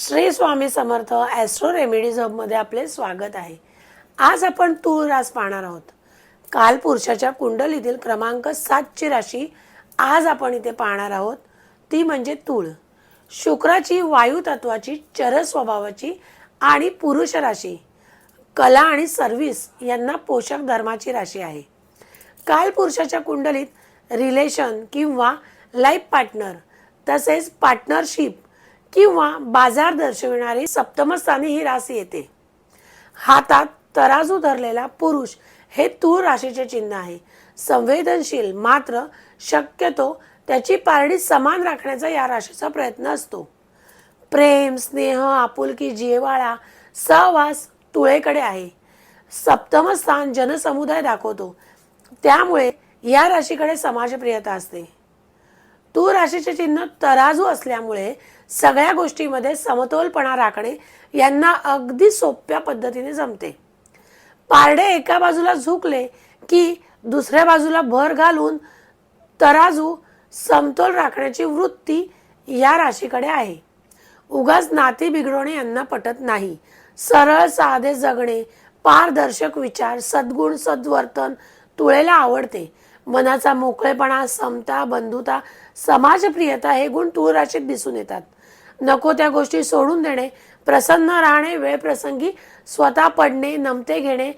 Shri Swami Samarth astro remedies हबमध्ये आपले स्वागत आहे. आज आपण तूळ रास पाहणार आहोत. काल पुरुषाच्या कुंडलीतील क्रमांक सातची राशी आज आपण इथे पाहणार आहोत. ती म्हणजे तूळ. शुक्राची वायू तत्वाची चर स्वभावाची आणि पुरुष राशी. कला आणि सर्व्हिस यांना पोषक धर्माची राशी आहे. काल पुरुषाच्या कुंडलीत रिलेशन किंवा लाईफ पार्टनर तसेच पार्टनरशिप किंवा बाजार दर्शविणारी सप्तमस्थानी ही राशी येते. हातात तराजू धरलेला पुरुष हे तूर राशीचे चिन्ह आहे. संवेदनशील मात्र शक्यतो त्याची पारडी समान राखण्याचा या राशीचा प्रयत्न असतो. प्रेम स्नेह आपुलकी जिव्हाळा सहवास तुळेकडे आहे. सप्तम स्थान जनसमुदाय दाखवतो. त्यामुळे या राशीकडे समाजप्रियता असते. तूळ राशीचे चिन्ह तराजू असल्यामुळे सगळ्या गोष्टीमध्ये समतोलपणा राखणे यांना अगदी सोप्या पद्धतीने जमते. पारडे एका बाजूला झुकले की दुसऱ्या बाजूला भर घालून तराजू समतोल राखण्याची वृत्ती या राशीकडे आहे. उगाच नाती बिघडवणे यांना पटत नाही. सरळ साधे जगणे पारदर्शक विचार सद्गुण सद्वर्तन तुळेला आवडते. मनाचा मोकळेपणा समता बंधुता समाजप्रियता हे गुण तूळ राशीत दिसून येतात. नको त्या गोष्टी सोडून देणे प्रसन्न राहणे वेळप्रसंगी स्वतः पडणे नमते घेणे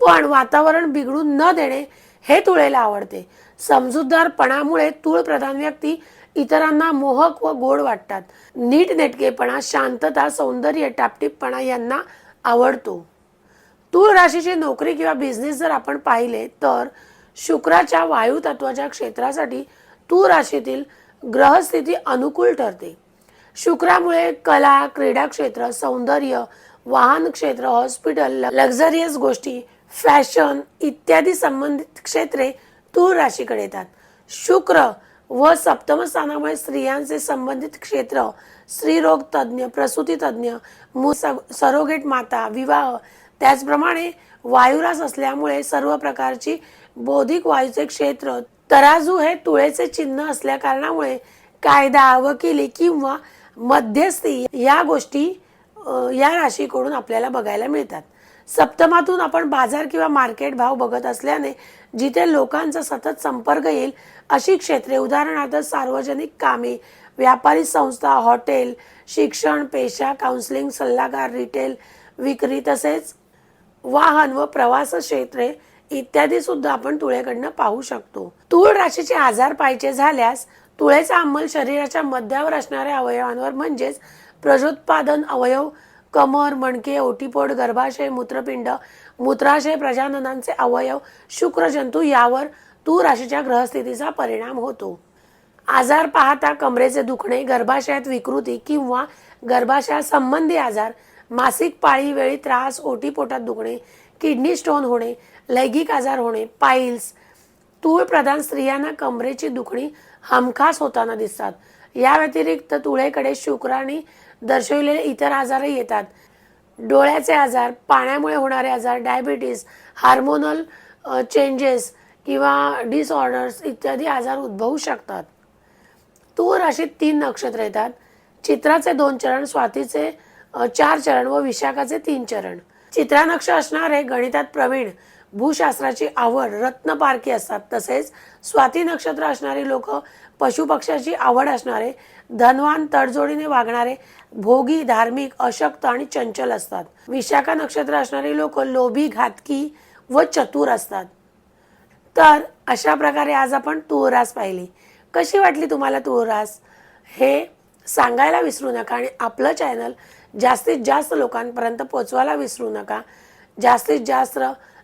पण वातावरण बिघडून न देणे हे तुळेला आवडते. समजूतदारपणामुळे तूळ प्रधान व्यक्ती इतरांना मोहक व गोड वाटतात. नीटनेटकेपणा शांतता सौंदर्य टापटीपणा यांना आवडतो. तूळ राशीची नोकरी किंवा बिझनेस जर आपण पाहिले तर शुक्राच्या वायू तत्वाच्या क्षेत्रासाठी तू राशीतील ग्रहस्थिती अनुकूल ठरते. शुक्रामुळे कला क्रीडा क्षेत्र सौंदर्य वाहन क्षेत्र हॉस्पिटल लक्झरियस गोष्टी फॅशन इत्यादी संबंधित क्षेत्रे तूळ राशीकडे येतात. शुक्र व सप्तम स्थानामुळे स्त्रियांचे संबंधित क्षेत्र स्त्रीरोग तज्ज्ञ प्रसूती तज्ज्ञ मु सरोगेट माता विवाह त्याचप्रमाणे वायुरास असल्यामुळे सर्व प्रकारची बौद्धिक वायूचे क्षेत्र तराजू हे तुळेचे चिन्ह असल्या कारणामुळे कायदा वकिली किंवा मध्यस्थी या गोष्टी या राशीकडून आपल्याला बघायला मिळतात. सप्तमातून आपण बाजार किंवा मार्केट भाव बघत असल्याने जिथे लोकांचा सतत संपर्क येईल अशी क्षेत्रे उदाहरणार्थ सार्वजनिक कामे व्यापारी संस्था हॉटेल शिक्षण पेशा काउन्सिलिंग सल्लागार रिटेल विक्री तसेच वाहन व प्रवास क्षेत्रे इत्यादी सुद्धा आपण तुळेकडनं पाहू शकतो. तुळ राशीचे आजार पाहिजे झाल्यास तुळेचा अंमल शरीराच्या मध्यावर असणाऱ्या अवयवांवर म्हणजेच प्रजोत्पादन अवयव कमर मणके ओटीपोट गर्भाशय मूत्रपिंड मूत्राशय प्रजाननांचे अवयव शुक्रजंतू यावर तूळ राशीच्या ग्रहस्थितीचा परिणाम होतो. आजार पाहता कमरेचे दुखणे गर्भाशयात विकृती किंवा गर्भाशयासंबंधी आजार मासिक पाळी वेळी त्रास ओटीपोटात दुखणे किडनी स्टोन होणे लैंगिक आजार होणे पाईल्स तूळप्रधान स्त्रियांना कमरेची दुखणी हमखास होताना दिसतात. या व्यतिरिक्त तुळेकडे शुक्राने दर्शविलेले इतर आजारही येतात. डोळ्याचे आजार पाण्यामुळे होणारे आजार डायबिटीस हार्मोनल चेंजेस किंवा डिसऑर्डर्स इत्यादी आजार उद्भवू शकतात. तूर अशी तीन नक्षत्र येतात. चित्राचे दोन चरण स्वातीचे चार चरण व विशाखाचे तीन चरण. चित्रानक्ष असणारे गणितात प्रवीण भूशास्त्राची आवड रत्नपारखी असतात. तसेच स्वाती नक्षत्र असणारी लोक पशुपक्ष्याची आवड असणारे धनवान तडजोडीने वागणारे भोगी धार्मिक अशक्त आणि चंचल असतात. विशाखा नक्षत्र असणारी लोक लोभी घातकी व चतुर असतात. तर अशा प्रकारे आज आपण तुळरास पाहिली. कशी वाटली तुम्हाला तुळरास? हे सांगायला विसरू नका आणि आपलं चॅनल जास्तीत जास्त लोकांपर्यंत पोचवायला विसरू नका. जास्तीत जास्त